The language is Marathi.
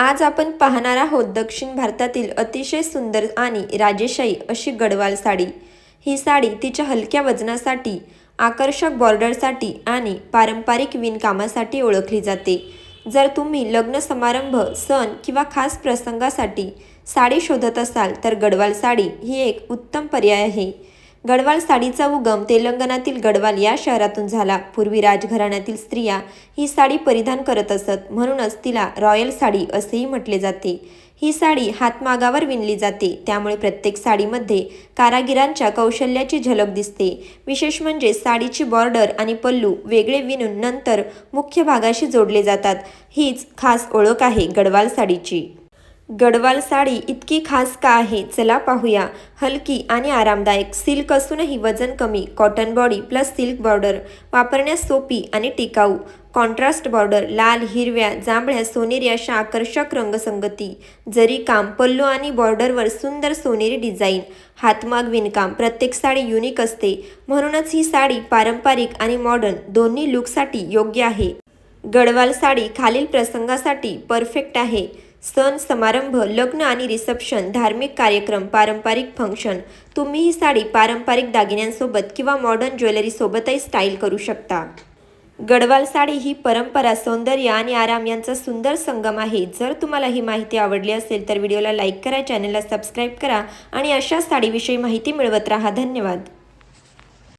आज आपण पाहणार आहोत दक्षिण भारतातील अतिशय सुंदर आणि राजेशाही अशी गडवाल साडी. ही साडी तिच्या हलक्या वजनासाठी आकर्षक बॉर्डरसाठी आणि पारंपरिक विणकामासाठी ओळखली जाते. जर तुम्ही लग्न समारंभ सण किंवा खास प्रसंगासाठी साडी शोधत असाल तर गडवाल साडी ही एक उत्तम पर्याय आहे. गडवाल साडीचा उगम तेलंगणातील गडवाल या शहरातून झाला. पूर्वी राजघराण्यातील स्त्रिया ही साडी परिधान करत असत म्हणूनच तिला रॉयल साडी असेही म्हटले जाते. ही साडी हातमागावर विणली जाते त्यामुळे प्रत्येक साडीमध्ये कारागिरांच्या कौशल्याची झलक दिसते. विशेष म्हणजे साडीची बॉर्डर आणि पल्लू वेगळे विणून नंतर मुख्य भागाशी जोडले जातात. हीच खास ओळख आहे गडवाल साडीची. गडवाल साडी इतकी खास का आहे? चला पाहूया. हलकी आणि आरामदायक. सिल्क असूनही वजन कमी. Cotton body plus silk border. वापरण्यास सोपी आणि टिकाऊ. Contrast border. लाल हिरव्या जांभळ्या सोनेरी अशा आकर्षक रंगसंगती. जरी काम पल्लू आणि बॉर्डरवर सुंदर सोनेरी डिझाईन. हातमाग विणकाम प्रत्येक साडी युनिक असते. म्हणूनच ही साडी पारंपरिक आणि मॉडर्न दोन्ही लुकसाठी योग्य आहे. गडवाल साडी खालील प्रसंगासाठी परफेक्ट आहे. सण समारंभ लग्न आणि रिसेप्शन धार्मिक कार्यक्रम पारंपरिक फंक्शन. तुम्ही ही साडी पारंपरिक दागिन्यांसोबत किंवा मॉडर्न ज्वेलरीसोबतही स्टाईल करू शकता. गडवाल साडी ही परंपरा सौंदर्य आणि आराम यांचा सुंदर संगम आहे. जर तुम्हाला ही माहिती आवडली असेल तर व्हिडिओला लाईक करा चॅनलला सबस्क्राईब करा आणि अशाच साडीविषयी माहिती मिळवत राहा. धन्यवाद.